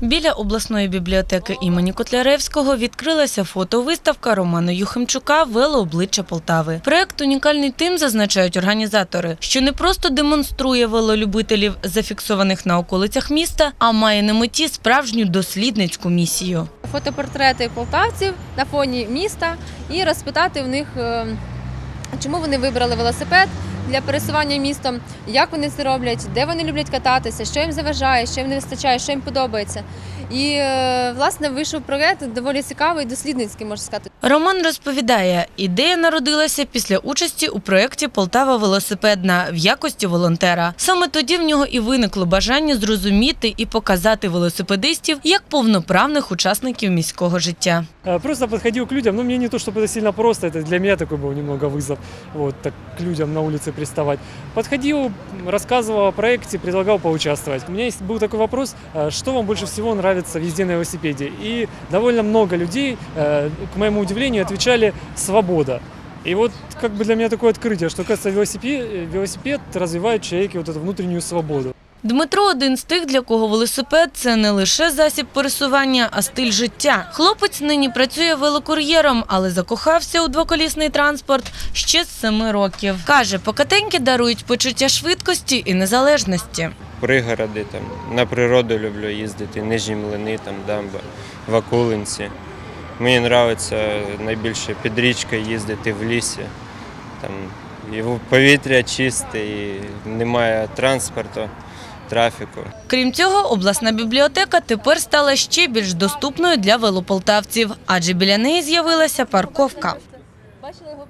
Біля обласної бібліотеки імені Котляревського відкрилася фотовиставка Романа Юхимчука Велообличчя Полтави. Проект унікальний тим, зазначають організатори, що не просто демонструє велолюбителів, зафіксованих на околицях міста, а має на меті справжню дослідницьку місію. фотопортрети полтавців на фоні міста і розпитати в них, е, чому вони вибрали велосипед для пересування містом, як вони це роблять, де вони люблять кататися, що їм заважає, що їм не вистачає, що їм подобається. І е, власне вийшов проект доволі цікавий, дослідницький, можна сказати. Роман розповідає, ідея народилася після участі у проєкті Полтава велосипедна в якості волонтера. Саме тоді в нього і виникло бажання зрозуміти і показати велосипедистів як повноправних учасників міського життя. Э, Просто подходил к людям, ну мне не то, чтобы это сильно просто, это для меня такой был немного вызов, вот, так к людям на улице приставать. Подходил, рассказывал о проекте, предлагал поучаствовать. У меня есть, был такой вопрос, э, что вам больше всего нравится в езде на велосипеде? И довольно много людей, э, к моему удивлению, отвечали «свобода». И вот как бы для меня такое открытие, что, кажется, велосипед, велосипед развивает в человеке вот эту внутреннюю свободу. Дмитро один з тих, для кого велосипед це не лише засіб пересування, а стиль життя. Хлопець нині працює велокур'єром, але закохався у двоколісний транспорт ще з семи років. Каже, покатеньки дарують почуття швидкості і незалежності. пригороди, там, на природу люблю їздити, нижні млини, там, дамба, в Акулинці. Мені подобається найбільше під річкою їздити в лісі. Там, і повітря чисте, і немає транспорту, трафіку. Крім цього, обласна бібліотека тепер стала ще більш доступною для велополтавців, адже біля неї з'явилася парковка. Бачили його